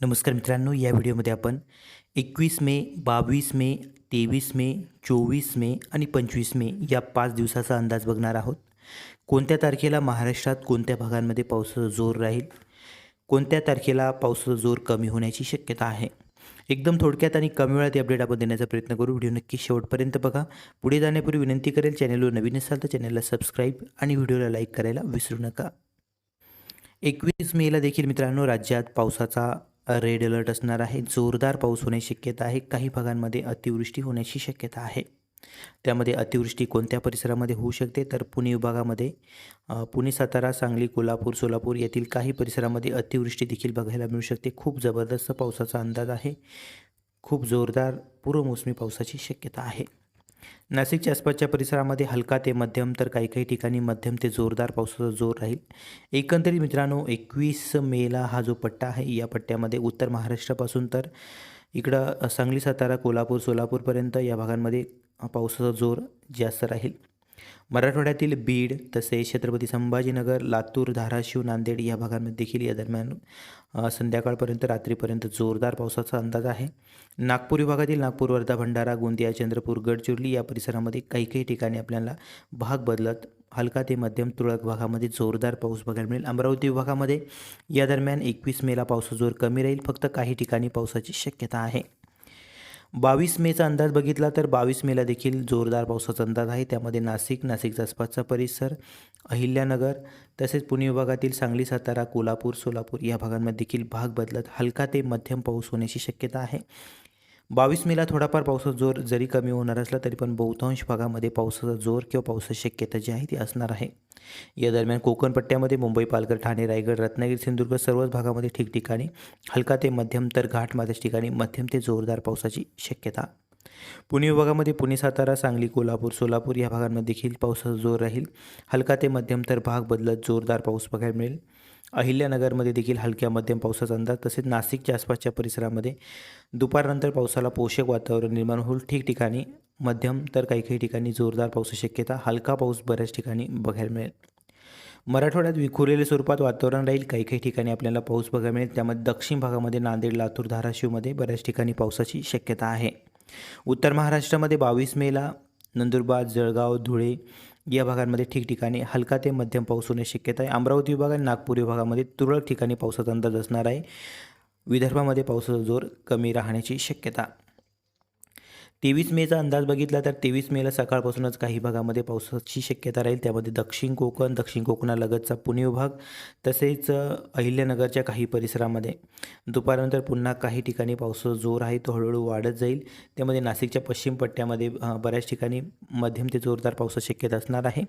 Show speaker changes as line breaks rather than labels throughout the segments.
नमस्कार मित्रांनो या व्हिडिओमध्ये आपण एकवीस मे बावीस मे तेवीस मे चोवीस मे आणि पंचवीस मे या पाच दिवसाचा अंदाज बघणार आहोत. कोणत्या तारखेला महाराष्ट्रात कोणत्या भागांमध्ये पावसाचा जोर राहील? कोणत्या तारखेला पावसाचा जोर कमी होण्याची शक्यता आहे? एकदम थोडक्यात आणि कमी वेळात अपडेट आपण देण्याचा प्रयत्न करू. व्हिडिओ नक्की शेवटपर्यंत बघा. पुढे जाण्यापूर्वी विनंती करेल चॅनलवर नवीन असाल तर चॅनलला सबस्क्राईब आणि व्हिडिओला लाईक करायला विसरू नका. एकवीस मेला देखील मित्रांनो राज्यात पावसाचा रेड अलर्ट असणार आहे. जोरदार पाऊस होण्याची शक्यता आहे. काही भागांमध्ये अतिवृष्टी होण्याची शक्यता आहे. त्यामध्ये अतिवृष्टी कोणत्या परिसरामध्ये होऊ शकते? तर पुणे विभागामध्ये पुणे सातारा सांगली कोल्हापूर सोलापूर येथील काही परिसरामध्ये अतिवृष्टी देखील बघायला मिळू शकते. खूप जबरदस्त पावसाचा अंदाज आहे. खूप जोरदार पूर्वमोसमी पावसाची शक्यता आहे. नाशिकच्या आसपासच्या परिसरामध्ये हलका ते मध्यम तर काही काही ठिकाणी मध्यम ते जोरदार पावसाचा जोर राहील. एकंदरीत मित्रांनो एकवीस मेला हा जो पट्टा आहे या पट्ट्यामध्ये उत्तर महाराष्ट्रापासून तर इकडं सांगली सातारा कोल्हापूर सोलापूरपर्यंत या भागांमध्ये पावसाचा जोर जास्त राहील. मराठवाड्यातील बीड तसेच छत्रपती संभाजीनगर लातूर धाराशिव नांदेड या भागांमध्ये देखील या दरम्यान संध्याकाळपर्यंत रात्रीपर्यंत जोरदार पावसाचा अंदाज आहे. नागपूर विभागातील नागपूर वर्धा भंडारा गोंदिया चंद्रपूर गडचिरोली या परिसरामध्ये काही काही ठिकाणी आपल्याला भाग बदलत हलका ते मध्यम तुरळक भागामध्ये जोरदार पाऊस बघायला मिळेल. अमरावती विभागामध्ये या दरम्यान एकवीस मेला पावसाचा जोर कमी राहील. फक्त काही ठिकाणी पावसाची शक्यता आहे. बावीस मेचा अंदाज बघितला तर बावीस मेला देखील जोरदार पावसाचा अंदाज आहे. त्यामध्ये नाशिक नाशिकचा आसपासचा परिसर अहिल्यानगर तसेच पुणे विभागातील सांगली सातारा कोल्हापूर सोलापूर या भागांमध्ये देखील भाग बदलत हलका ते मध्यम पाऊस होण्याची शक्यता आहे. बावीस मेला थोडाफार पावसाचा जोर जरी कमी होणार असला तरी पण बहुतांश भागामध्ये पावसाचा जोर किंवा पावसाची शक्यता जी आहे ती असणार आहे. या दरम्यान कोकण पट्ट्यामध्ये मुंबई पालघर ठाणे रायगड रत्नागिरी सिंधुदुर्ग सर्वच भागामध्ये ठिकठिकाणी हलका ते मध्यम तर घाटमाथ्याच्या ठिकाणी मध्यम ते जोरदार पावसाची शक्यता. पुणे विभागामध्ये पुणे सातारा सांगली कोल्हापूर सोलापूर या भागांमध्ये देखील पावसाचा जोर राहील. हलका ते मध्यम तर भाग बदलत जोरदार पाऊस बघायला मिळेल. अहिल्यानगरमध्ये देखील हलक्या मध्यम पावसाचा अंदाज तसेच नाशिकच्या आसपासच्या परिसरामध्ये दुपारनंतर पावसाला पोषक वातावरण निर्माण होईल. ठिकठिकाणी मध्यम तर काही काही ठिकाणी जोरदार पावसाची शक्यता हलका पाऊस बऱ्याच ठिकाणी बघायला मिळेल. मराठवाड्यात विखुरलेल्या स्वरूपात वातावरण राहील. काही काही ठिकाणी आपल्याला पाऊस बघायला मिळेल. त्यामध्ये दक्षिण भागामध्ये नांदेड लातूर धाराशिवमध्ये बऱ्याच ठिकाणी पावसाची शक्यता आहे. उत्तर महाराष्ट्रामध्ये बावीस मेला नंदुरबार जळगाव धुळे या भागांमध्ये ठिकठिकाणी हलका ते मध्यम पाऊस होण्याची शक्यता आहे. अमरावती विभाग आणि नागपूर विभागामध्ये तुरळक ठिकाणी पावसाचा अंदाज असणार आहे. विदर्भामध्ये पावसाचा जोर कमी राहण्याची शक्यता तेवीस मेचा अंदाज बघितला तर तेवीस मेला सकाळपासूनच काही भागामध्ये पावसाची शक्यता राहील. त्यामध्ये दक्षिण कोकण दक्षिण कोकणालगतचा पुणे विभाग तसेच अहिल्यानगरच्या काही परिसरामध्ये. दुपारनंतर पुन्हा काही ठिकाणी पावसाचा जोर आहे तो हळूहळू वाढत जाईल. त्यामध्ये नाशिकच्या पश्चिम पट्ट्यामध्ये बऱ्याच ठिकाणी मध्यम ते जोरदार पावसाची शक्यता असणार आहे.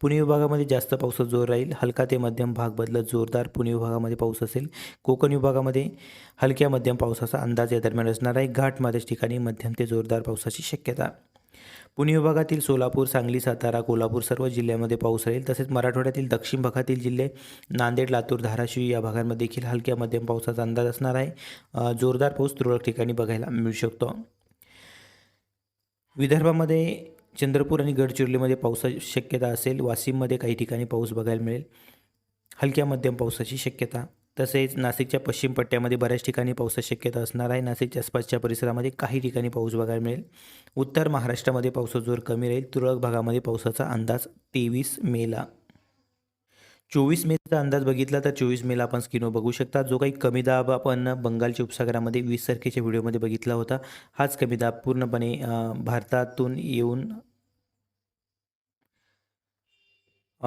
पुणे विभागामध्ये जास्त पावसाचा जोर राहील. हलका ते मध्यम भाग बदलत जोरदार पुणे विभागामध्ये पाऊस असेल. कोकण विभागामध्ये हलक्या मध्यम पावसाचा अंदाज या दरम्यान असणार आहे. घाटमाथ्याच्या ठिकाणी मध्यम ते जोरदार पाऊस पावसाची शक्यता. पुणे विभागातील सोलापूर सांगली सातारा कोल्हापूर सर्व जिल्ह्यामध्ये पाऊस राहील. तसेच मराठवाड्यातील दक्षिण भागातील जिल्हे नांदेड लातूर धाराशिव या भागांमध्ये देखील हलक्या मध्यम पावसाचा अंदाज असणार आहे. जोरदार पाऊस तुरळक ठिकाणी बघायला मिळू शकतो. विदर्भामध्ये चंद्रपूर आणि गडचिरोलीमध्ये पावसाची शक्यता असेल. वाशिममध्ये काही ठिकाणी पाऊस बघायला मिळेल. हलक्या मध्यम पावसाची शक्यता. तसेच नाशिकच्या पश्चिम पट्ट्यामध्ये बऱ्याच ठिकाणी पावसाची शक्यता असणार आहे. नाशिकच्या आसपासच्या परिसरामध्ये काही ठिकाणी पाऊस बघायला मिळेल. उत्तर महाराष्ट्रामध्ये पावसाचा जोर कमी राहील. तुरळक भागामध्ये पावसाचा अंदाज तेवीस मेला. चोवीस मेचा अंदाज बघितला तर चोवीस मेला आपण स्किनो बघू शकता. जो काही कमी दाब आपण बंगालच्या उपसागरामध्ये वीस तारखेच्या व्हिडिओमध्ये बघितला होता. हाच कमी दाब पूर्णपणे भारतातून येऊन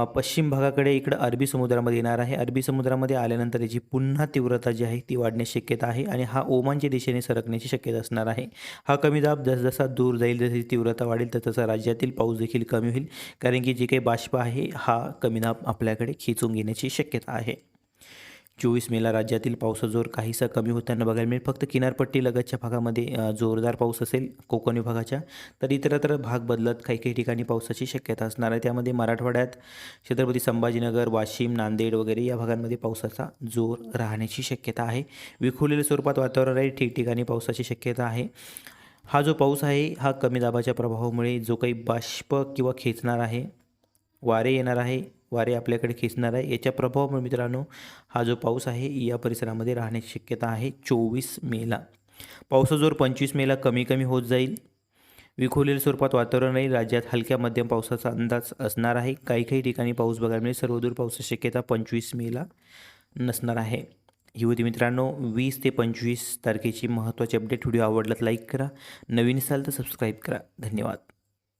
पश्चिम भागाकडे इकडं अरबी समुद्रामध्ये येणार आहे. अरबी समुद्रामध्ये आल्यानंतर याची पुन्हा तीव्रता जी आहे ती वाढण्याची शक्यता आहे आणि हा ओमानच्या दिशेने सरकण्याची शक्यता असणार आहे. हा कमी दाब जसजसा दूर जाईल जशी तीव्रता वाढेल तसतसा राज्यातील पाऊस देखील कमी होईल. कारण की जे काही बाष्प आहे हा कमी दाब आपल्याकडे खेचून घेण्याची शक्यता आहे. चोवीस मेला राज्यातील पावसाचा जोर काहीसा कमी होताना बघायला मिळेल. फक्त किनारपट्टी लगतच्या भागामध्ये जोरदार पाऊस असेल कोकण विभागाच्या तर इतरत्र भाग बदलत काही काही ठिकाणी पावसाची शक्यता असणार आहे. त्यामध्ये मराठवाड्यात छत्रपती संभाजीनगर वाशिम नांदेड वगैरे या भागांमध्ये पावसाचा जोर राहण्याची शक्यता आहे. विखुरलेल्या स्वरूपात वातावरण आहे ठिकठिकाणी पावसाची शक्यता आहे. हा जो पाऊस आहे हा कमी दाबाच्या प्रभावामुळे जो काही बाष्प किंवा खेचणार आहे वारे येणार आहे वारे आपल्याकडे खेचणार आहे. याच्या प्रभावामुळे मित्रांनो हा जो पाऊस आहे या परिसरामध्ये राहण्याची शक्यता आहे चोवीस मेला. पावसाचा जोर पंचवीस मेला कमी कमी होत जाईल. विखुरलेल्या स्वरूपात वातावरण राहील. राज्यात हलक्या मध्यम पावसाचा अंदाज असणार आहे. काही काही ठिकाणी पाऊस बघायला मिळेल. सर्वदूर पावसाची शक्यता पंचवीस मेला नसणार आहे. ही होती मित्रांनो वीस ते पंचवीस तारखेची महत्त्वाची अपडेट व्हिडिओ आवडला तर लाईक करा. नवीन असाल तर सबस्क्राईब करा. धन्यवाद.